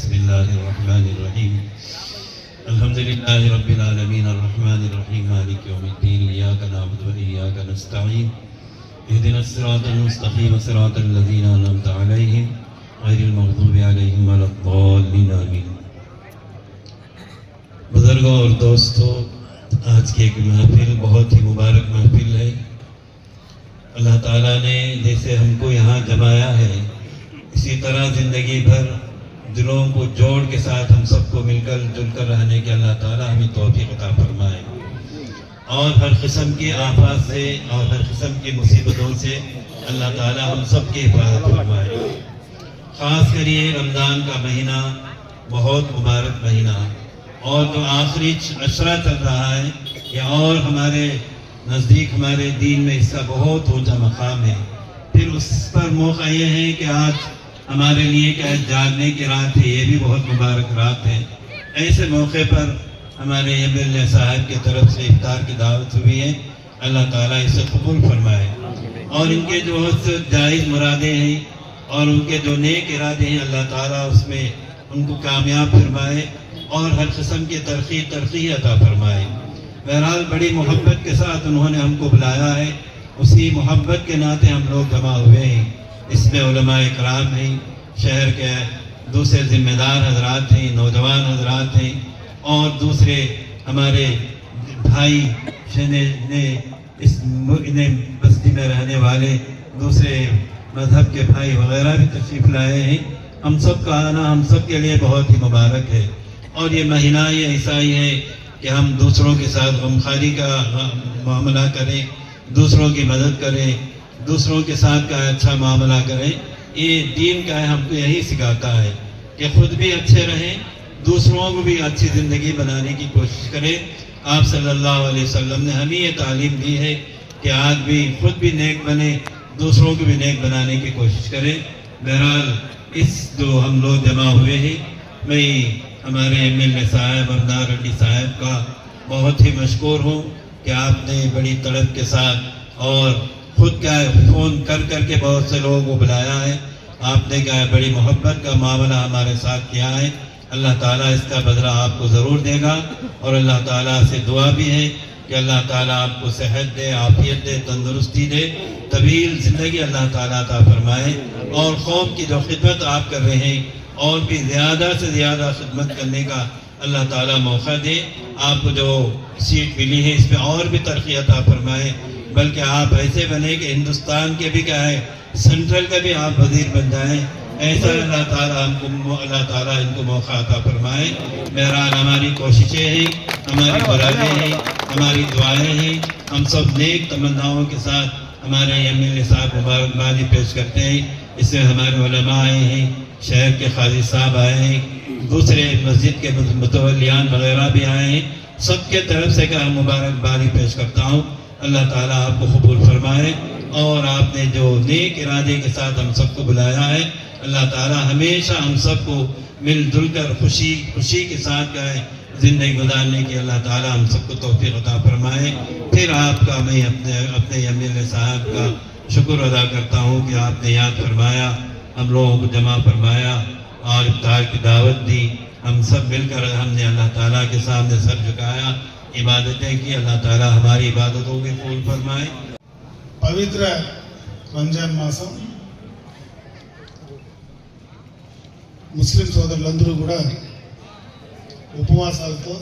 بسم الله الرحمن الرحيم. الحمد لله رب العالمين. الرحمن الرحيم. مالك يوم الدين. إياك نعبد وإياك نستعين. اهدنا الصراط المستقيم. صراط الذين أنعمت عليهم غير المغضوب عليهم ولا الضالين. آمين. بزرگوں اور دوستوں، آج کی ایک محفل بہت ہی مبارک محفل ہے۔ اللہ تعالیٰ نے جیسے ہم کو یہاں جمایا ہے، اسی طرح زندگی بھر دلوں کو جوڑ کے ساتھ ہم سب کو مل کر جل کر رہنے کے اللہ تعالیٰ ہمیں توفیق عطا فرمائے۔ اور ہر قسم کے آفات سے اور ہر قسم کی مصیبتوں سے اللہ تعالیٰ ہم سب کی حفاظت فرمائے۔ خاص کر یہ رمضان کا مہینہ بہت مبارک مہینہ۔ اور جو آخری عشرہ چل رہا ہے یہ اور ہمارے نزدیک ہمارے دین میں اس کا بہت اونچا مقام ہے۔ پھر اس پر موقع یہ ہے کہ آج ہمارے لیے کہ جاننے کی رات ہے، یہ بھی بہت مبارک رات ہے۔ ایسے موقع پر ہمارے عمر اللہ صاحب کی طرف سے افطار کی دعوت ہوئی ہے۔ اللہ تعالیٰ اسے قبول فرمائے۔ اور ان کے جو جائز مرادیں ہیں اور ان کے جو نیک ارادے ہیں، اللہ تعالیٰ اس میں ان کو کامیاب فرمائے اور ہر قسم کی ترقی ترقی عطا فرمائے۔ بہرحال بڑی محبت کے ساتھ انہوں نے ہم کو بلایا ہے۔ اسی محبت کے ناطے ہم لوگ جمع ہوئے ہیں۔ اس میں علماء اکرام ہیں، شہر کے دوسرے ذمہ دار حضرات ہیں، نوجوان حضرات ہیں، اور دوسرے ہمارے بھائی نے اس بستی میں رہنے والے دوسرے مذہب کے بھائی وغیرہ بھی تشریف لائے ہیں۔ ہم سب کا آنا ہم سب کے لیے بہت ہی مبارک ہے۔ اور یہ مہینہ یہ عیسائی ہے کہ ہم دوسروں کے ساتھ غمخاری کا معاملہ کریں، دوسروں کی مدد کریں۔ دوسروں کے ساتھ کا اچھا معاملہ کریں۔ یہ دین کا ہے، ہم کو یہی سکھاتا ہے کہ خود بھی اچھے رہیں، دوسروں کو بھی اچھی زندگی بنانے کی کوشش کریں۔ آپ صلی اللہ علیہ وسلم نے ہمیں یہ تعلیم دی ہے کہ آج بھی خود بھی نیک بنے دوسروں کو بھی نیک بنانے کی کوشش کریں۔ بہرحال، اس جو ہم لوگ جمع ہوئے ہیں۔ میں ہمارے ایم ایل اے صاحب امدار رڈی صاحب کا بہت ہی مشکور ہوں کہ آپ نے بڑی تڑپ کے ساتھ اور خود کیا فون کر کر کے بہت سے لوگوں کو بلایا ہے۔ آپ نے کیا ہے، بڑی محبت کا معاملہ ہمارے ساتھ کیا ہے۔ اللہ تعالیٰ اس کا بدلہ آپ کو ضرور دے گا۔ اور اللہ تعالیٰ سے دعا بھی ہے کہ اللہ تعالیٰ آپ کو صحت دے، عافیت دے، تندرستی دے۔ طویل زندگی اللہ تعالیٰ کا فرمائے۔ اور قوم کی جو خدمت آپ کر رہے ہیں، اور بھی زیادہ سے زیادہ خدمت کرنے کا اللہ تعالیٰ موقع دے۔ آپ کو جو سیٹ ملی ہے، اس پہ اور بھی ترقی عطا فرمائے۔ بلکہ آپ ایسے بنے کہ ہندوستان کے بھی کیا ہے سینٹرل کا بھی آپ وزیر بن جائیں۔ ایسا اللہ تعالیٰ ہم کو اللہ تعالیٰ ان کو موقع عطا فرمائے۔ بہرحال ہماری کوششیں ہیں، ہماری برادیں ہیں، ہماری دعائیں ہیں۔ ہم سب نیک تمناؤں کے ساتھ ہمارے ایم ایل اے صاحب مبارکبادی پیش کرتے ہیں۔ اس میں ہمارے علماء آئے ہیں، شہر کے خاضی صاحب آئے ہیں، دوسرے مسجد کے متولیان وغیرہ بھی آئے ہیں۔ سب کے طرف سے کہ مبارکبادی پیش کرتا ہوں۔ اللہ تعالیٰ آپ کو قبول فرمائے اور آپ نے جو نیک ارادے کے ساتھ ہم سب کو بلایا ہے، اللہ تعالیٰ ہمیشہ ہم سب کو مل جل کر خوشی خوشی کے ساتھ گائے زندگی گزارنے کی اللہ تعالیٰ ہم سب کو توفیق عطا فرمائے۔ پھر آپ کا میں اپنے اپنے امیر صاحب کا شکر ادا کرتا ہوں کہ آپ نے یاد فرمایا، ہم لوگوں کو جمع فرمایا اور افطار کی دعوت دی۔ ہم سب مل کر ہم نے اللہ تعالیٰ کے سامنے سر جھکایا۔ इबादतें की अल्लाह ताला हमारी इबादतों के फूल फरमाए పవిత్ర రంజాన్ మాసం ముస్లిం సోదరులందరూ కూడా ఉపవాసాలతో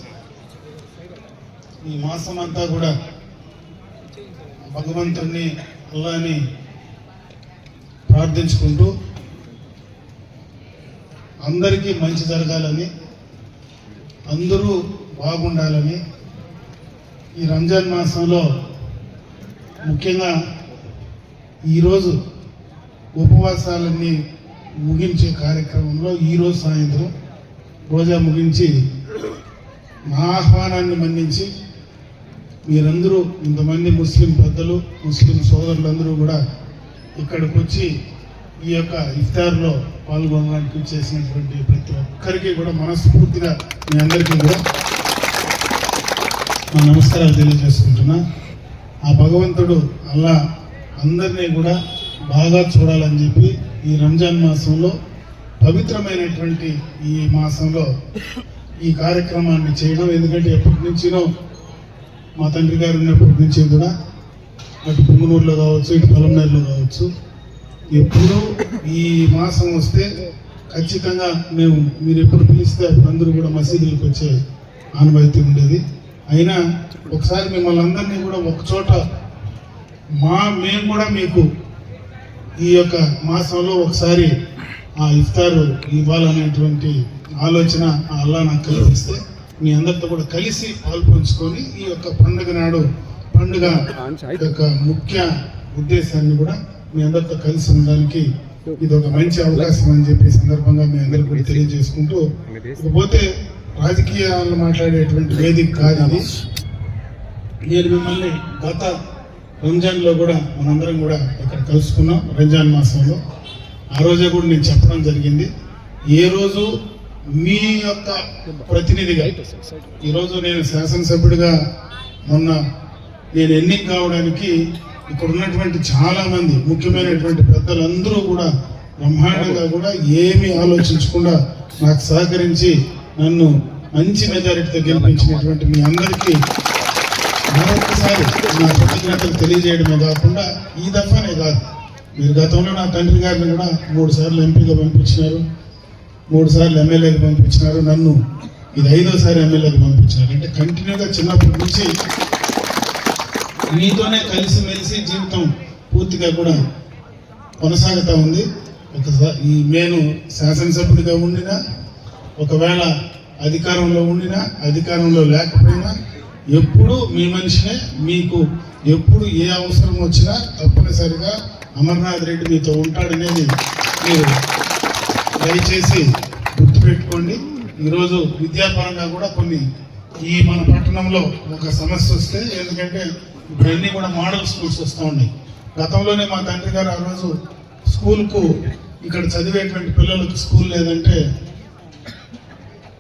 ఈ మాసం అంతా కూడా భగవంతుణ్ణి అల్లాని ప్రార్థించుకుంటూ అందరికీ మంచి జరగాలని అందరూ బాగుండాలని ఈ రంజాన్ మాసంలో ముఖ్యంగా ఈరోజు ఉపవాసాలన్నీ ముగించే కార్యక్రమంలో ఈరోజు సాయంత్రం రోజా ముగించి మా ఆహ్వానాన్ని మన్నించి మీరందరూ ఇంతమంది ముస్లిం పెద్దలు ముస్లిం సోదరులందరూ కూడా ఇక్కడికి వచ్చి ఈ యొక్క ఇఫ్తార్లో పాల్గొనడానికి చేసినటువంటి ప్రతి ఒక్కరికి కూడా మనస్ఫూర్తిగా మీ అందరికీ కూడా నా నమస్కారాలు తెలియజేసుకుంటున్నా. ఆ భగవంతుడు అలా అందరినీ కూడా బాగా చూడాలని చెప్పి ఈ రంజాన్ మాసంలో పవిత్రమైనటువంటి ఈ మాసంలో ఈ కార్యక్రమాన్ని చేయడం ఎందుకంటే ఎప్పటి నుంచినో మా తండ్రి గారు ఉన్నప్పటి నుంచి కూడా అటు పుంగనూరులో కావచ్చు ఇటు పొలంనేరులో కావచ్చు. ఎప్పుడు ఈ మాసం వస్తే ఖచ్చితంగా మేము మీరు ఎప్పుడు పిలిస్తే అందరూ కూడా మసీదులకు వచ్చే ఆనవాయితీ ఉండేది. అయినా ఒకసారి మిమ్మల్ని అందరినీ కూడా ఒకచోట మా మేము కూడా మీకు ఈ యొక్క మాసంలో ఒకసారి ఆ ఇఫ్తారు ఇవ్వాలనేటువంటి ఆలోచన ఆ అల్లా నాకు కలిగిస్తే మీ అందరితో కూడా కలిసి పాల్పంచుకొని ఈ యొక్క పండుగ నాడు పండుగ యొక్క ముఖ్య ఉద్దేశాన్ని కూడా మీ అందరితో కలిసి ఉండడానికి ఇది ఒక మంచి అవకాశం అని చెప్పి సందర్భంగా మీ అందరికీ కూడా తెలియజేసుకుంటూ ఇకపోతే రాజకీయాలు మాట్లాడేటువంటి వేదిక కాదు ఇది. నేను మిమ్మల్ని గత రంజాన్లో కూడా మనందరం కూడా ఇక్కడ కలుసుకున్నాం రంజాన్ మాసంలో. ఆ రోజే కూడా నేను చెప్పడం జరిగింది. ఏ రోజు మీ యొక్క ప్రతినిధిగా ఈరోజు నేను శాసనసభ్యుడిగా మొన్న నేను ఎన్నిక కావడానికి ఇక్కడ ఉన్నటువంటి చాలామంది ముఖ్యమైనటువంటి పెద్దలందరూ కూడా బ్రహ్మాండంగా కూడా ఏమీ ఆలోచించకుండా నాకు సహకరించి నన్ను మంచి మెజారిటీతో గెలిపించినటువంటి మీ అందరికీ మరొకసారి నా కృతజ్ఞతలు తెలియజేయడమే కాకుండా ఈ దఫానే కాదు. మీరు గతంలో నా తండ్రి గారిని కూడా మూడు సార్లు ఎంపీగా పంపించినారు మూడు సార్లు ఎమ్మెల్యేగా పంపించినారు నన్ను ఇది ఐదోసారి ఎమ్మెల్యేకి పంపించినారు. అంటే కంటిన్యూగా చిన్నప్పటి నుంచి మీతోనే కలిసి మెలిసి జీవితం పూర్తిగా కూడా కొనసాగుతూ ఉంది. ఒకసారి ఈ నేను శాసనసభ్యుడిగా ఉండినా ఒకవేళ అధికారంలో ఉండినా అధికారంలో లేకపోయినా ఎప్పుడు మీ మనిషినే మీకు ఎప్పుడు ఏ అవసరం వచ్చినా తప్పనిసరిగా అమర్నాథ్ రెడ్డి మీతో ఉంటాడనేది మీరు దయచేసి గుర్తుపెట్టుకోండి. ఈరోజు విద్యాపరంగా కూడా కొన్ని ఈ మన పట్టణంలో ఒక సమస్య వస్తే ఎందుకంటే ఇప్పుడు కూడా మోడల్ స్కూల్స్ వస్తూ ఉన్నాయి. గతంలోనే మా తండ్రి గారు ఆ రోజు స్కూల్కు ఇక్కడ చదివేటువంటి పిల్లలకు స్కూల్ లేదంటే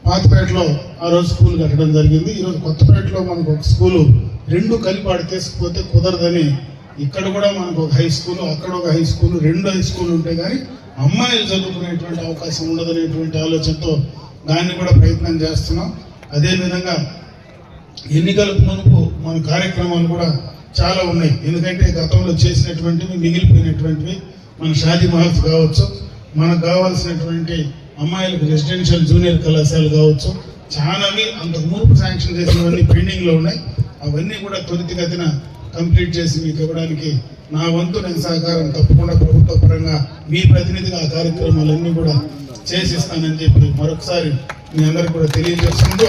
పాతపేటలో ఆ రోజు స్కూల్ కట్టడం జరిగింది. ఈరోజు కొత్తపేటలో మనకు ఒక స్కూలు రెండు కలిపి ఆడ తీసుకుపోతే కుదరదని ఇక్కడ కూడా మనకు ఒక హై స్కూల్ అక్కడ ఒక హై స్కూల్ రెండు హై స్కూల్ ఉంటే కానీ అమ్మాయిలు చదువుకునేటువంటి అవకాశం ఉండదనేటువంటి ఆలోచనతో దాన్ని కూడా ప్రయత్నం చేస్తున్నాం. అదేవిధంగా ఎన్నికలకు మునుపు మన కార్యక్రమాలు కూడా చాలా ఉన్నాయి. ఎందుకంటే గతంలో చేసినటువంటివి మిగిలిపోయినటువంటివి మన షాదీ మహల్స్ కావచ్చు మనకు కావాల్సినటువంటి అమ్మాయిలకు రెసిడెన్షియల్ జూనియర్ కళాశాలలు కావచ్చు చాలావి అంతకు మునుపు శాంక్షన్ చేసినవన్నీ పెండింగ్లో ఉన్నాయి. అవన్నీ కూడా త్వరితగతిన కంప్లీట్ చేసి మీకు ఇవ్వడానికి నా వంతు నేను సహకారం తప్పకుండా ప్రభుత్వ పరంగా మీ ప్రతినిధిగా ఆ కార్యక్రమాలన్నీ కూడా చేసిస్తానని చెప్పి మరొకసారి మీ అందరికి కూడా తెలియజేసుకుంటూ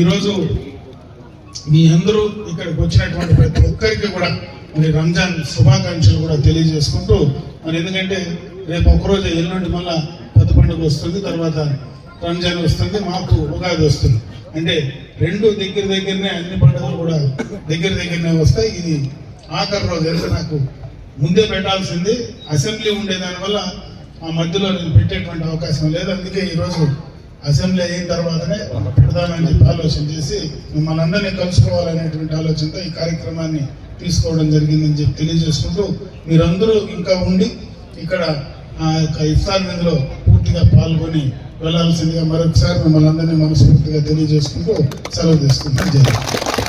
ఈరోజు మీ అందరూ ఇక్కడికి వచ్చినటువంటి ప్రతి ఒక్కరికి కూడా మరి రంజాన్ శుభాకాంక్షలు కూడా తెలియజేసుకుంటూ మరి ఎందుకంటే రేపు ఒక్కరోజు ఎల్లుండి మళ్ళా పెద్ద పండుగ వస్తుంది తర్వాత రంజాన్ వస్తుంది మాకు ఉగాది వస్తుంది. అంటే రెండు దగ్గర దగ్గరనే అన్ని పండుగలు కూడా దగ్గర దగ్గరనే వస్తాయి. ఇది ఆఖరి రోజు తెలిసి నాకు? ముందే పెట్టాల్సింది అసెంబ్లీ ఉండే దానివల్ల ఆ మధ్యలో నేను పెట్టేటువంటి అవకాశం లేదు. అందుకే ఈరోజు అసెంబ్లీ అయిన తర్వాతనే పెడదామని చెప్పి ఆలోచన చేసి మిమ్మల్ని అందరినీ కలుసుకోవాలనేటువంటి ఆలోచనతో ఈ కార్యక్రమాన్ని తీసుకోవడం జరిగిందని చెప్పి తెలియజేసుకుంటూ మీరందరూ ఇంకా ఉండి ఇక్కడ ఆ యొక్క ఇఫ్తార్ విందులో పూర్తిగా పాల్గొని వెళ్ళాల్సిందిగా మరొకసారి మిమ్మల్ని అందరినీ మనస్ఫూర్తిగా తెలియజేసుకుంటూ సెలవు తీసుకుంటాం. జరిగింది